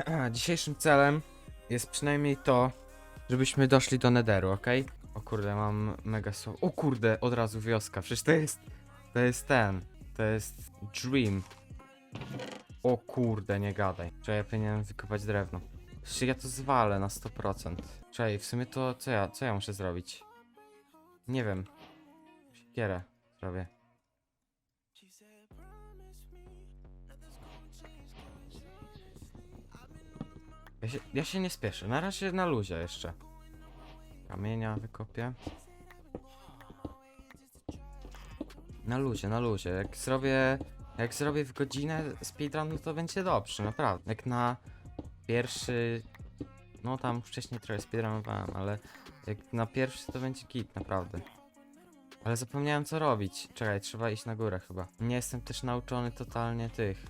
Dzisiejszym celem jest przynajmniej to, żebyśmy doszli do Netheru, ok? O kurde, mam mega słowo. O kurde, od razu wioska. Przecież to jest. To jest ten. To jest Dream. O kurde, nie gadaj. Czy ja powinienem wykopać drewno? Przecież ja to zwalę na 100%. Czekaj, w sumie to co ja, co ja muszę zrobić? Nie wiem. Siekierę zrobię. Ja się, ja się nie spieszę. Na razie na luzie jeszcze. Kamienia wykopię. Na luzie, na luzie. Jak zrobię. Jak zrobię w godzinę speedrun, to będzie dobrze, naprawdę. Jak na pierwszy. No tam wcześniej trochę speedrunowałem, ale jak na pierwszy to będzie git, naprawdę. Ale zapomniałem co robić. Czekaj, trzeba iść na górę chyba. Nie jestem też nauczony totalnie tych.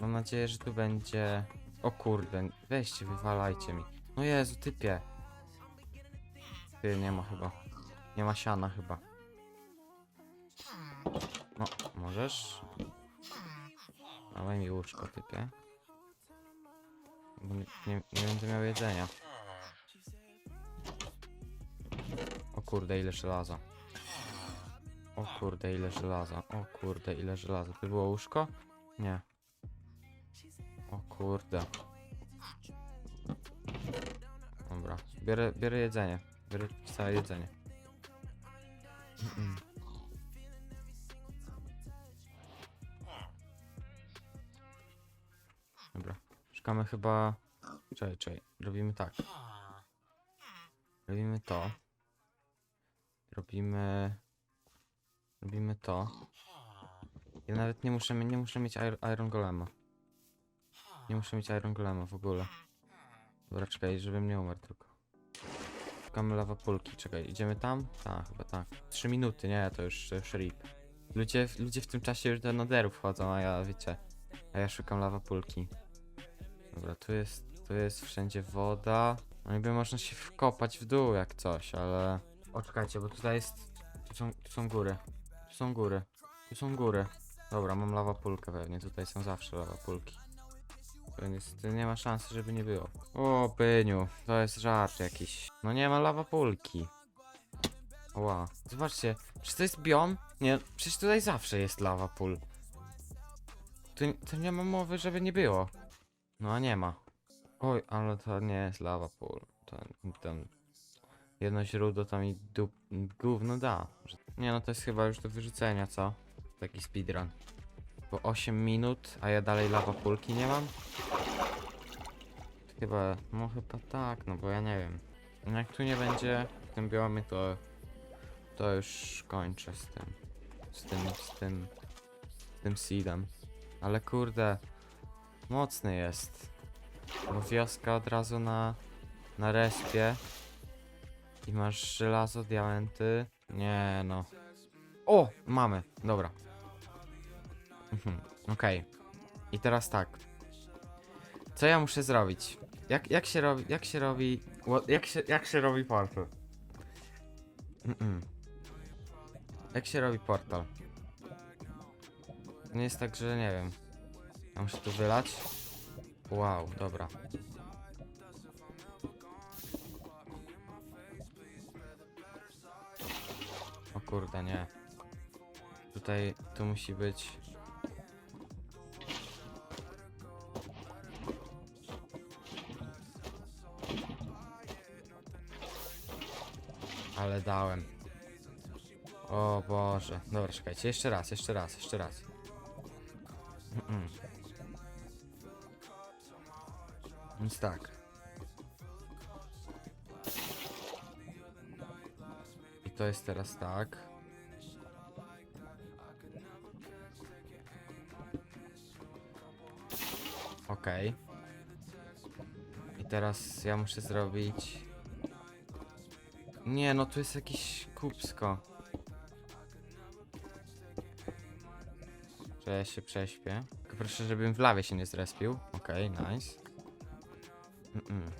Mam nadzieję, że tu będzie. O kurde, weźcie, wywalajcie mi. No Jezu, typie. Ty, nie ma chyba. Nie ma siana chyba. No, możesz? Dawaj mi łóżko, typie. Nie, nie, nie będę miał jedzenia. O kurde, ile żelaza. O kurde, ile żelaza. O kurde, ile żelaza. To było łóżko? Nie. O kurde. Dobra, biorę, biorę jedzenie. Biorę całe jedzenie. Dobra, szukamy chyba... Czekaj, czekaj, robimy tak. Robimy to. Robimy... Robimy to. Ja nawet nie muszę, nie muszę mieć ir- Iron Golema. Nie muszę mieć Iron Golema w ogóle. Dobra, czekaj, żebym nie umarł tylko. Szukamy lawapulki, czekaj, idziemy tam? Tak, chyba tak. Trzy minuty, nie, to już, to już rip. Ludzie, ludzie w tym czasie już do Naderu wchodzą, a ja, wiecie, a ja szukam lawapulki. Dobra, tu jest, tu jest wszędzie woda. No niby można się wkopać w dół jak coś, ale... O, czekajcie, bo tutaj jest... Tu są, tu są góry. Tu są góry. Tu są góry. Dobra, mam lawapulkę pewnie, tutaj są zawsze lawapulki. To niestety nie ma szansy, żeby nie było. O, pyniu, to jest żart jakiś. No nie ma lawapulki. Ła, zobaczcie, czy to jest biom? Nie, przecież tutaj zawsze jest lawapul. Tu, tu nie ma mowy, żeby nie było. No a nie ma. Oj, ale to nie jest lawapul. To, ten... Jedno źródło to mi dup... gówno da. Nie no, to jest chyba już do wyrzucenia, co? Taki speedrun. Po 8 minut, a ja dalej lawapulki nie mam? Chyba, no chyba tak, no bo ja nie wiem. No Jak tu nie będzie w tym biomie, to... To już kończę z tym. Z tym, z tym... Z tym seedem. Ale kurde... Mocny jest. Bo wioska od razu na... Na respie. I masz żelazo, diamenty. Nie no. O! Mamy, dobra. Mhm, Okej. I teraz tak. Co ja muszę zrobić? Jak, jak się robi, jak się robi, jak się, jak się robi portal? Mm-mm. Jak się robi portal? Nie jest tak, że nie wiem. Ja muszę tu wylać. Wow, dobra. O kurde, nie. Tutaj, tu musi być... Ale dałem. O Boże. Dobra, czekajcie. Jeszcze raz, jeszcze raz, jeszcze raz. Więc tak. I to jest teraz tak. Okej. I teraz ja muszę zrobić... Nie, no tu jest jakiś kupsko. Że ja się prześpię. Tylko proszę, żebym w lawie się nie zrespił. Okej, nice. Mm-mm.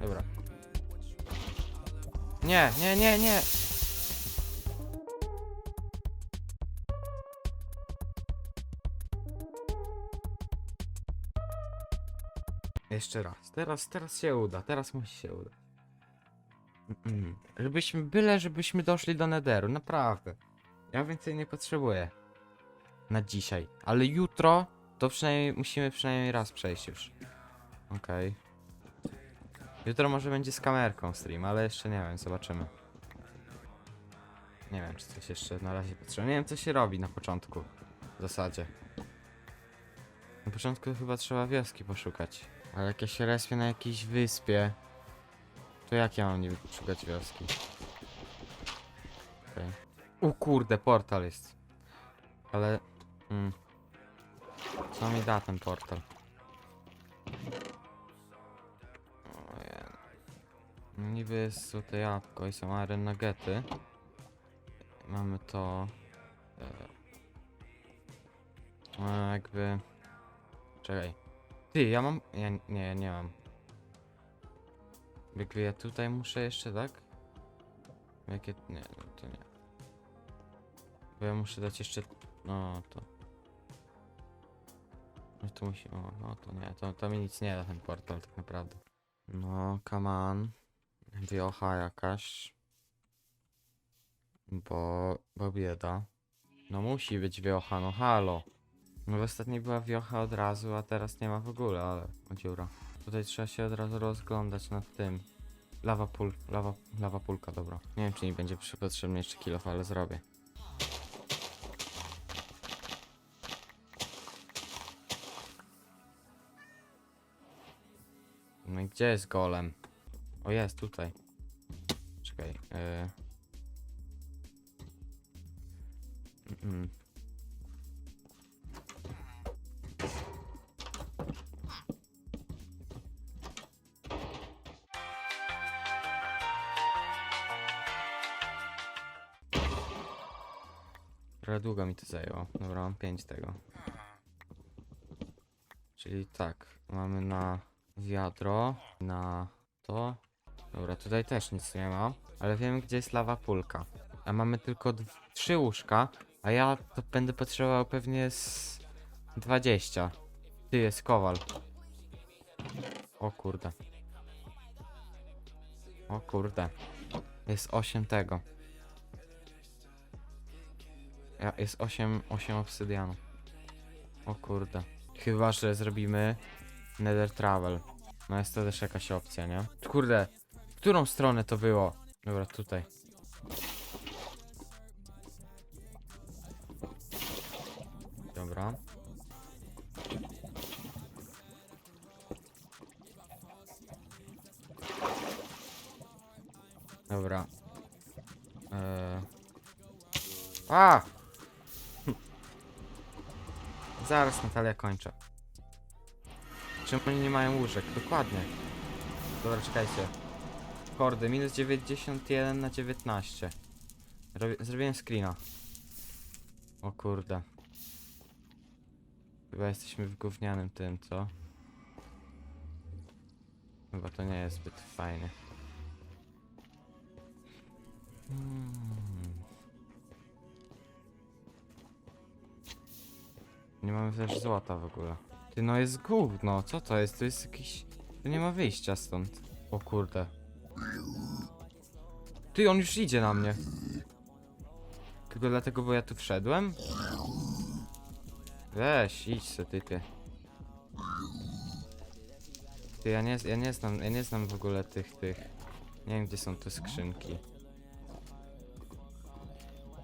Dobra. Nie, nie, nie, nie! Jeszcze raz. Teraz, teraz się uda. Teraz musi się udać. Mm-mm. Żebyśmy, byle żebyśmy doszli do Nederu. Naprawdę. Ja więcej nie potrzebuję. Na dzisiaj. Ale jutro to przynajmniej musimy przynajmniej raz przejść już. Okej. Jutro może będzie z kamerką stream, ale jeszcze nie wiem, zobaczymy. Nie wiem, czy coś jeszcze na razie potrzeba. Nie wiem, co się robi na początku. W zasadzie. Na początku chyba trzeba wioski poszukać. Ale jak ja się respię na jakiejś wyspie, to jak ja mam niby szukać wioski? Okej. U kurde, portal jest. Ale... Mm. Co mi da ten portal? Niby jest tutaj jabłko i są iron nuggety. Mamy to... E, e, jakby... Czekaj. Ty, ja mam... Ja, nie, nie mam. Jakby ja tutaj muszę jeszcze, tak? Jakie... Nie, no to nie. Bo ja muszę dać jeszcze... No, to... No to musi... O, no to nie, to, to mi nic nie da ten portal tak naprawdę. No, come on. Wiocha jakaś. Bo... bo bieda. No musi być wiocha, no halo. No w ostatniej była wiocha od razu, a teraz nie ma w ogóle, ale dziura. Tutaj trzeba się od razu rozglądać nad tym. Lawa pul, lawa, lawa pulka, dobra. Nie wiem czy mi będzie potrzebny jeszcze kilof, ale zrobię. No i gdzie jest golem? O jest, tutaj. Czekaj, yy... Mm. Trochę długo mi to zajęło. Dobra, mam 5 tego. Czyli tak, mamy na wiadro, na to. Dobra, tutaj też nic nie ma, ale wiemy gdzie jest lawa pulka. A mamy tylko trzy łóżka, a ja to będę potrzebował pewnie z 20. Ty jest kowal. O kurde. O kurde. Jest 8 tego. Ja, jest 8, 8 obsydianu. O kurde. Chyba, że zrobimy Nether Travel. No jest to też jakaś opcja, nie? Kurde, w którą stronę to było? Dobra, tutaj. Dobra. Dobra. Eee. A! Zaraz Natalia kończę. Czemu oni nie mają łóżek? Dokładnie. Dobra, czekajcie. Kordy, minus 91 na 19. Robię, zrobiłem screena. O kurde. Chyba jesteśmy w gównianym tym, co? Chyba to nie jest zbyt fajnie. Hmm. Nie mamy też złota w ogóle. Ty no jest gówno, co to jest? To jest jakiś... Tu nie ma wyjścia stąd. O kurde. Ty, on już idzie na mnie. Tylko dlatego, bo ja tu wszedłem? Weź, idź se. Ty, ja nie, ja nie znam, ja nie znam w ogóle tych, tych. Nie wiem, gdzie są te skrzynki.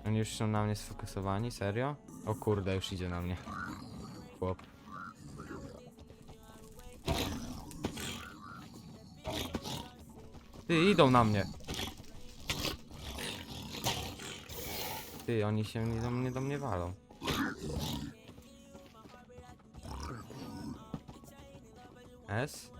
Oni już są na mnie sfokusowani, serio? O kurde, już idzie na mnie. Chłop. Ty, idą na mnie. Ty, oni się nie do mnie, do mnie walą. S?